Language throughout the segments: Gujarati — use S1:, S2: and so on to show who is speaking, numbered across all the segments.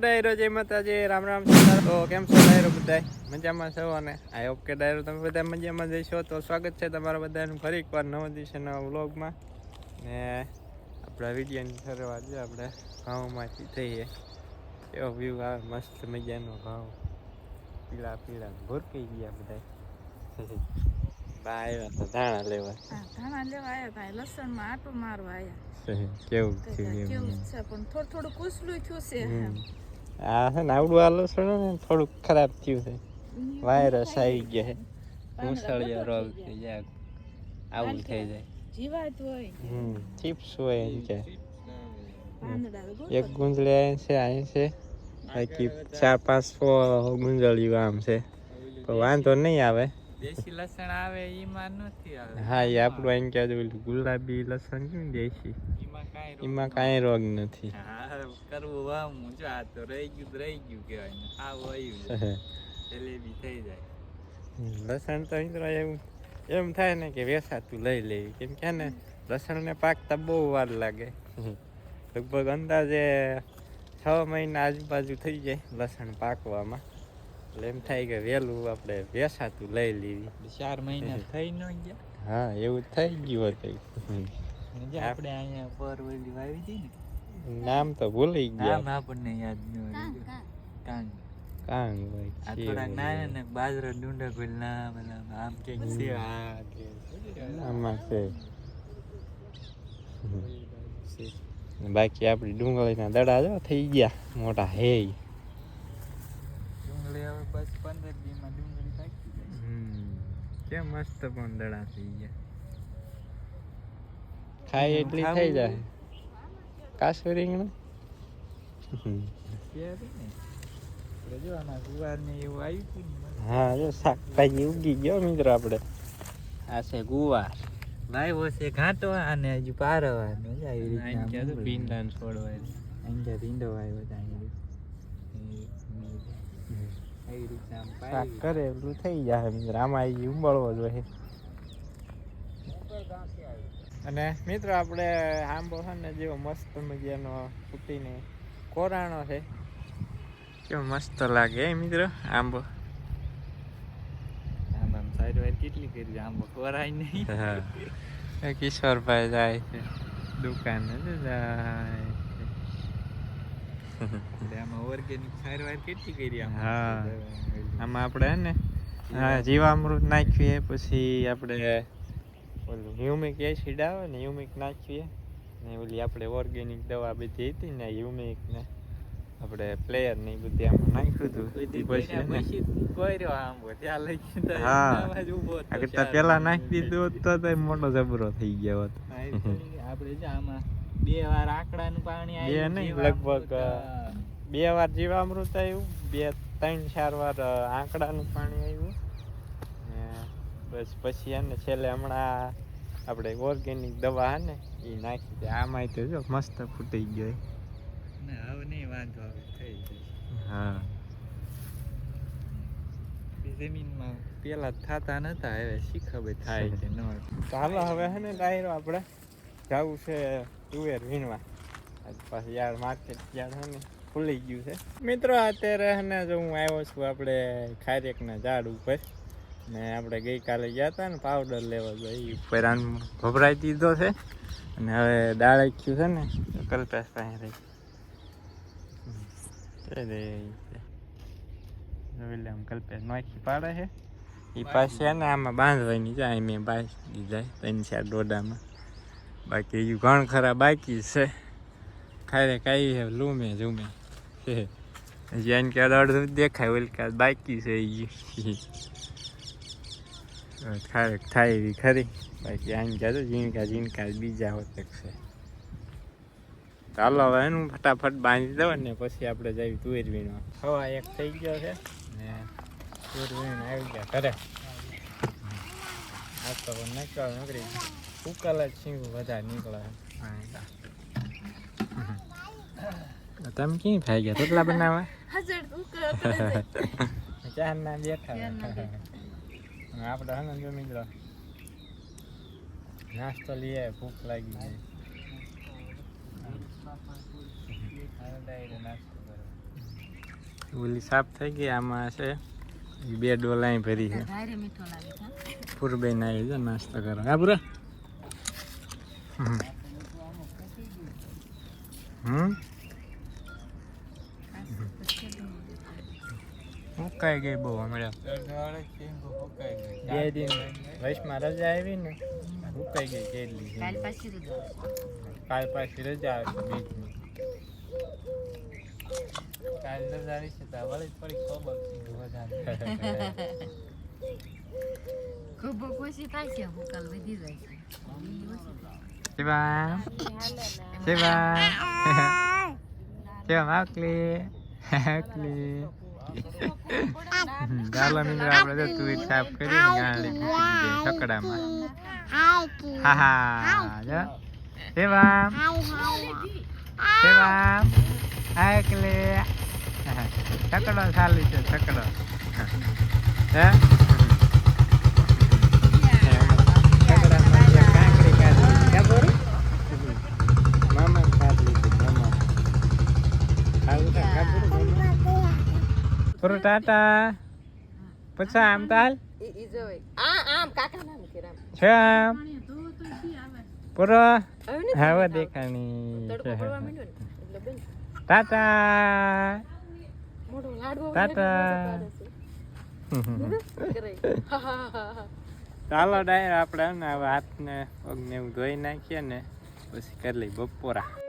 S1: ડાયરો જય માતાજી રામ રામ તો કેમ છો ડાયરો બધા મજામાં છો? અને આઈ હોપ કે ડાયરો તમે બધા મજામાં જઈશો તો સ્વાગત છે તમારા બધાનું ફરી એકવાર નવા દિવસે નવા વ્લોગમાં. ને આપણા વિડીયોની શરૂઆત છે આપણે ભાવમાંથી થઈએ. એવો વ્યૂ આવે મસ્ત મજાનો ઘઉં પીળા પીળા ભૂરકી ગયા બધા બા આવ્યા તો ધાણા લેવા.
S2: ધાણા લેવા આવ્યા તા લસણમાં આટો મારવા આવ્યા
S1: કેવું?
S2: છે પણ થોડું થોડું કુસલું થયું છે.
S1: આ છે ને આવડું આ લસણ ને થોડુંક ખરાબ થયું છે. વાયરસ આવી ગયા છે. મુસળિયો રોગ થઈ જાય આવું થઈ જાય.
S2: જીવાત હોય.
S1: હમ ચિપ્સ હોય એમ કે. એક ગુંજળી અહીં છે અહીં છે. બાકી ચાર પાંચ સો ગુંજળીઓ આમ છે. તો વાંધો નહીં આવે.
S3: દેશી લસણ આવે એમાં નથી આવે.
S1: હા એ આપણું અહીં કે ગુલાબી લસણ કેમ દેશી.
S3: એમાં કાંઈ રોગ
S1: નથી.
S3: હા કરવું હું જો આ તો રહી ગયું રહી ગયું કહેવાય ને. આ વયું જલેબી થઈ જાય.
S1: લસણ તો મિત્રો એવું એમ થાય ને કે વેસાતું લઈ લેવી કેમ કે ને લસણને પાકતા બહુ વાર લાગે. લગભગ અંદાજે છ મહિના આજુબાજુ થઈ જાય લસણ પાકવામાં. એટલે એમ થાય કે વહેલું આપણે વેસાતું લઈ લેવી
S3: ચાર મહિના થઈ ન ગયા?
S1: હા એવું થઈ ગયું હતું
S3: આપણે અહીંયા પરવડી વાવી હતી ને
S1: નામ તો ભૂલી
S3: નામ આપણને યાદ ન કાંગ
S1: કાંગ. ભાઈ
S3: આ થોડાક. નાના ને બાજરા ડુંડા કોઈ ના પેલા આમ કે છે.
S1: હા આમાં છે. બાકી આપણી ડુંગળીના દડા જો થઈ ગયા મોટા હે
S3: ડુંગળી હવે બસ પંદર દીમાં ડુંગળી પાકી જાય.
S1: કેમ મસ્ત પણ દડા થઈ ગયા. ખાય એટલી થઈ જાય. કાસુ રીંગણ હા જો શાકભાજી ઉગી ગયો મિત્રો આપણે. આ છે ગુવાર.
S3: લાવ્યો છે ઘાટો અને હજુ પારવાનો આવી રીતના
S1: ક્યાં તો
S3: મૂળ.
S1: ભીંડા છોડવા
S3: અહીંયા ભીંડો અહીં આવી રીતના.
S1: કરે એટલું થઈ જાય મિત્રો. આમાં ઉંબળવો જોઈએ. અને મિત્રો આપણે આંબો છે ને જેવો મસ્ત મજાનો ફૂટીને કોરાણો છે. કેવો મસ્ત લાગે એ મિત્રો આંબો.
S3: આમ આમ સાઈડ વાઈડ કેટલી કરી આંબો કોરાય નહીં.
S1: કિશોરભાઈ જાય છે. દુકાને જાય છે.
S3: આમાં ઓર્ગેનિક સાઈડ કેટલી કરી આમ?
S1: હા. આમાં આપણે હે ને હા જીવામૃત નાખીએ પછી આપણે ઓલું હ્યુમિક એસિડ આવે ને હ્યુમિક નાખીએ. ને ઓલી આપણે ઓર્ગેનિક દવા બધી હતી ને હ્યુમિક ને આપણે પ્લેયર ને બધી આમ નાખ્યું હતું. પછી હે
S3: ત્યાં લઈ
S1: કરતા પેલા નાખી દીધું તો તો મોટો જબરો થઈ ગયો હોત.
S3: આપણે જો આમાં બે વાર આંકડાનું પાણી આવ્યું
S1: નહીં, લગભગ, બે વાર જીવામૃત આવ્યું બે ત્રણ ચાર વાર આંકડાનું પાણી આવ્યું બસ પછી એને છેલ્લે હમણાં આપણે ઓર્ગેનિક દવા હે ને એ નાખી દે. આમાં તો જો મસ્ત ફૂટી ગયો
S3: ને હવે નહીં વાંધો આવે થઈ જશે.
S1: હા.
S3: જમીનમાં પેલા થતા નતા હવે શીખવે થાય છે ન
S1: તો હાલો હવે હે ને ડાયરો આપણે જવું છે તુવેર વીણવા. પાછું યાર માર્કેટ યાર હે ને ખુલી ગયું છે. મિત્રો અત્યારે હે ને જો હું આવ્યો છું આપણે ખારેકના ઝાડ ઉપર. ને આપણે ગઈકાલે ગયા હતા ને પાવડર લેવા ગઈ પહેરાન ભભરાઈ દીધો છે. અને હવે ડાળખ્યું છે ને કલ્પેશ પાસે રહી. જોઈ કલ્પેશ નાખી પાડે છે. એ પાસે ને આમાં બાંધવાની જાય મેં બાંધી દીધા ત્રણ ચાર દોડામાં. બાકી હજુ ઘણ ખરા બાકી છે. ખારે કાંઈ હે લૂમે ઝૂમે. હજી એને કે અડધું દેખાય, ઓલી કાલ બાકી છે ખારે થાય એવી ખરી. બાકી આમ કહેતો ઝીણકા ઝીણકા બીજા હોત છે. ચાલો હવે એનું ફટાફટ બાંધી દો ને પછી આપણે જઈએ તુવેર વીણવા હવા એક થઈ ગયો છે. ને તુવેર વીણ આવી ગયા ઘરે. આ તો નીકળ નોકરી. ઉકલ જ સિંહ વધારે નીકળે. તમે ક્યાં ખાઈ ગયા? રોટલા બનાવવા?
S2: હાજર ઉકળ ઉકળ
S1: ચાર ના બેઠા. આપણે હને જો મિત્રો નાસ્તો લઈએ ભૂખ લાગી ગઈ ઓલી સાફ થઈ ગઈ આમાં છે બે ડોલાઈ ભરી છે. પૂરબેન આવી છે નાસ્તો કરો. હા પૂરા હમ? મુકાઈ ગઈ બહુ હમણાં. બે દિન. વૈશમાં રજા આવી ને મુકાઈ ગઈ કેટલી
S2: કાલ પાછી રજા
S1: કાલ પાછી રજા આવી બીજની. કાલ રજા આવી છે તો વળી થોડી ખબર
S2: ખૂબ ખુશી થાય છે ભૂકાલ વધી જાય છે.
S1: શિવા. શિવા. શિવા માકલી માકલી ચાલો મિત્રો આપણે તો તું સાફ કરી ગાળી. મૂકી દીધી છકડામાં. હા હા. જો શિવા શિવા એકલે. છકડો ચાલુ છે છકડો. હે છકડામાં જે કાંકરી કાઢી લીધી. ક્યાં બોરી? મામા કાઢી લીધી, મામા. આવું થાય, ક્યાં બોરી, મામા? પૂરું ટાટા. પછી આમ તાલ. છે આમ. પૂરો. હવે દેખાણી. ટાટા. ટાટા. ચાલો ડાયર આપણે હાથ ને હવે હાથને પગને એવું ધોઈ નાખીએ ને પછી કરી લઈ બપોરા.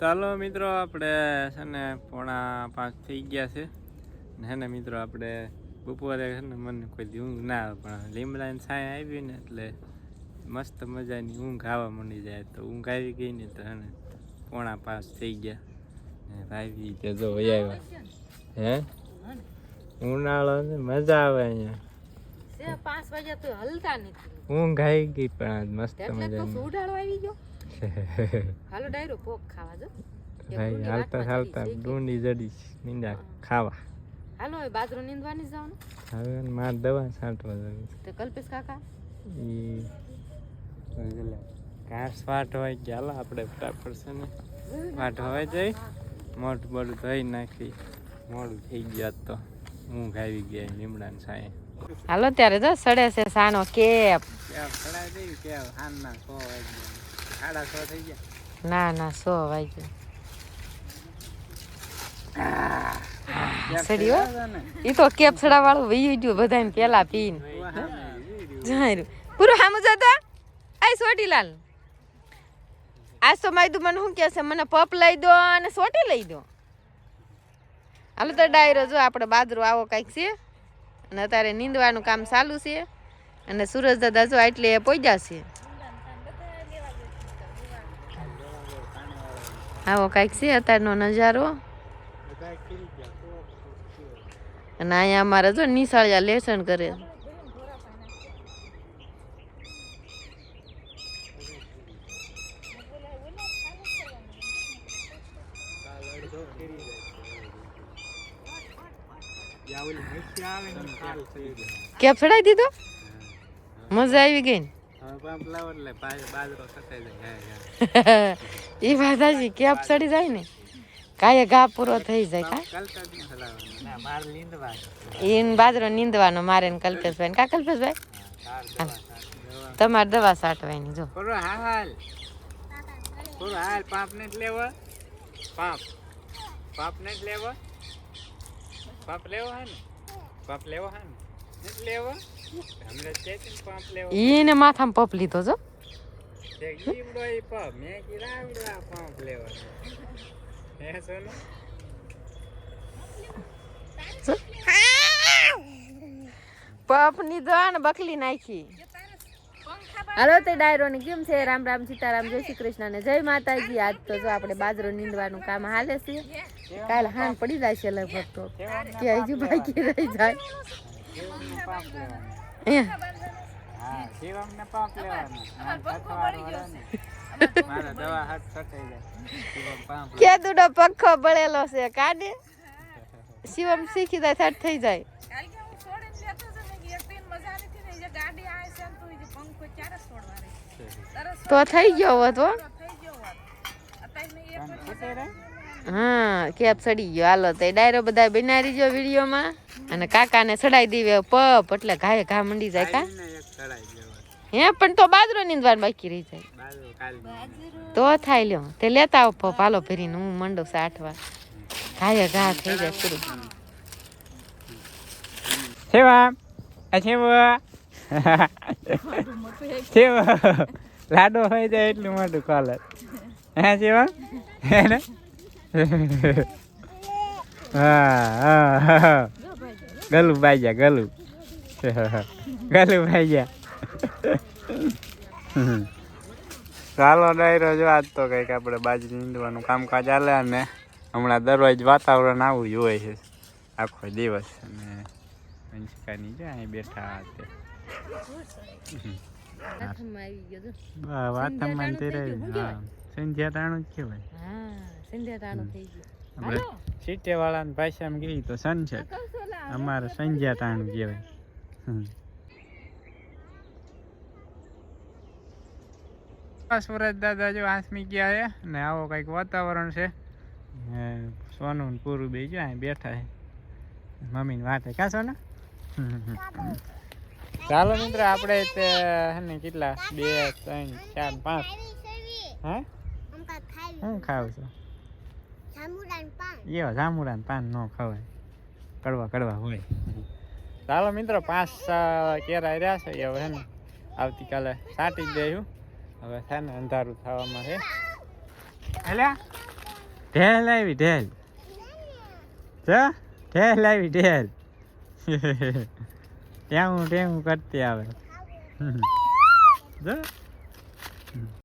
S1: ચાલો મિત્રો આપણે છે ને પોણા પાંચ થઈ ગયા છે. ને ને મિત્રો આપણે બપોરે છે ને મને કોઈ ઊંઘ ના આવે પણ લીમડાની છાંય આવી ને એટલે મસ્ત મજાની ઊંઘ આવવા માંડી જાય. તો ઊંઘ આવી ગઈ ને તો હે ને પોણા પાંચ થઈ ગયા. ભાઈ તે જો આવ્યા. હે? ઉનાળો ને મજા આવે અહીંયા.
S2: પાંચ વાગ્યા તો હલતા નથી.
S1: ઊંઘ આવી ગઈ પણ મસ્ત મજા
S2: ઉડાડો આવી ગયો. હાલો ડાયરો ભોગ ખાવા જો.
S1: ભાઈ હાલતા હાલતા ડુંડી જડી નીંદા ખાવા.
S2: હાલો હવે બાજરો નીંદવાની જાવ
S1: હવે માર દવા છાંટવા જવી
S2: તો કલ્પેશ કાકા?
S1: ઈ ઘાસ વાટવા ગયા. હાલો આપણે ફટાફટ છે ને વાટ હોય જઈ. મોઢું બધું ધોઈ નાખી. મોડું થઈ ગયા તો હું ખાવી ગયા લીમડાની સાંયે
S2: હાલો ત્યારે જો સડે છે સાનો કેપ.
S1: કેપ સડાઈ દઈ કેપ હાનના ના વાગ્યા. સાડા સો થઈ ગયા.
S2: ના ના સો વાગ્યો. સડ્યો ઈ તો કેપસડા વાળું વહી ગયું બધાને પેલા પીને. જાયરું પૂરું હામું જતો આય સોટીલાલ. આજ તો માયદું મને શું કહે છે મને પપ લઈ દો અને સોટી લઈ દો. હાલો તો ડાયરો જો આપણે બાજરો આવો કાંઈક છે. અને અત્યારે નીંદવાનું કામ ચાલુ છે. અને સુરજ દાદા જો એટલે પહોંચ્યા છે. આવો કાંઈક છે અત્યારનો નજારો. અને અહીંયા અમારે જો નિશાળિયા લેસન કરે. કેપ ચડાવી દીધો? મજા આવી ગઈ ને? એ વાત સાચી કેપ ચડી જાય ને? કાંઈ ઘા પૂરો થઈ જાય કા? એને બાજરો નીંદવાનો મારે ને કલ્પેશભાઈ કા કલ્પેશભાઈ? તમારે દવા સાટવાની જો.
S1: હાલ પાપ ને લેવો? પાપ. પાપ ને લેવો? પાપ લેવો હે ને? પાપ લેવો હે ને? લેવો? હમણાં પાપ લેવો.
S2: એને માથામાં પપ લીધો જો.
S1: તે ઈવડો ઈ પાપ મેં કીધા આવડા પાપ લેવો હે સોનું?
S2: પપ લીધો ને બકલી નાખી. હાલો તે ડાયરો ને કેમ છે? રામ રામ સીતારામ જય શ્રી કૃષ્ણ ને જય માતાજી. આજ તો જો આપણે બાજરો નીંદવાનું કામ હાલે છે. કાલ હાન પડી જાય છે લગભગ તો. કે હજુ બાકી રહી જાય.
S1: શિવમને પાપ લેવાનો
S2: અહીંયા.
S1: હા શિવમને પાપ લેવાનો મારા દવા હાથ સટાઈ જાય.
S2: કે દુડો પંખો બળેલો છે કાઢે શિવમ શીખી જાય થાટ થઈ જાય.
S4: તો
S2: થઈ ગયો હોત હો કેપ સડી ગયો. હાલો તો ડાયરો બધા બનાવી જો વિડીયોમાં. અને કાકાને સડાઈ દીવે પપ એટલે ઘાએ ઘા મંડી જાય કા? હે પણ તો બાજરો નીંદવાનું બાકી રહી જાય. તો થાય લ્યો. તે લેતા આવો પપ હાલો ફેરીને હું મંડો સાઠવા. ઘાએ ઘા થઈ જાય શરૂ.
S1: સેવા. સેવા. સેવા. લાડો હોય જાય એટલું મોટું કોલર હે સેવા? હે ને? હા ગલું. બાઈ ગલું ગલું બાઈ ચાલો ડાયરો જો આજ તો કંઈક આપણે બાજરી નીંદવાનું કામકાજ ચાલે અને હમણાં દરરોજ વાતાવરણ આવું જ હોય છે. આખો દિવસ અને વંશિકાની જો અહીં બેઠા હતા હા સંધ્યા ટાણું જ કહેવાય.
S2: હા સંધ્યા ટાણું થઈ ગયું.
S1: આપણે સીટે વાળાની ભાષામાં કહીએ તો સનસેટ અમારે સંધ્યા ટાણું કહેવાય. સુરજ દાદા જો ગયા છે ને આવો કંઈક વાતાવરણ છે. ને સોનું ને પૂરું બે જો અહીં બેઠા છે. મમ્મીની વાટે ક્યાં સોના? ચાલો મિત્ર આપણે તે કેટલા? બે ત્રણ ચાર પાંચ. હા? હું ખાવ છું એવા જાંબુડા ને પાન ન ખવાય કડવા કડવા હોય ચાલો મિત્રો પાંચ કેરા રહ્યા છે એ હવે ને આવતીકાલે સાટી દઈશું હવે છે ને અંધારું થવામાં છે એટલે ઢેલ આવી ઢેલ જો ઢેલ આવી ઢેલ ત્યાં હું ટેવું કરતી આવે જો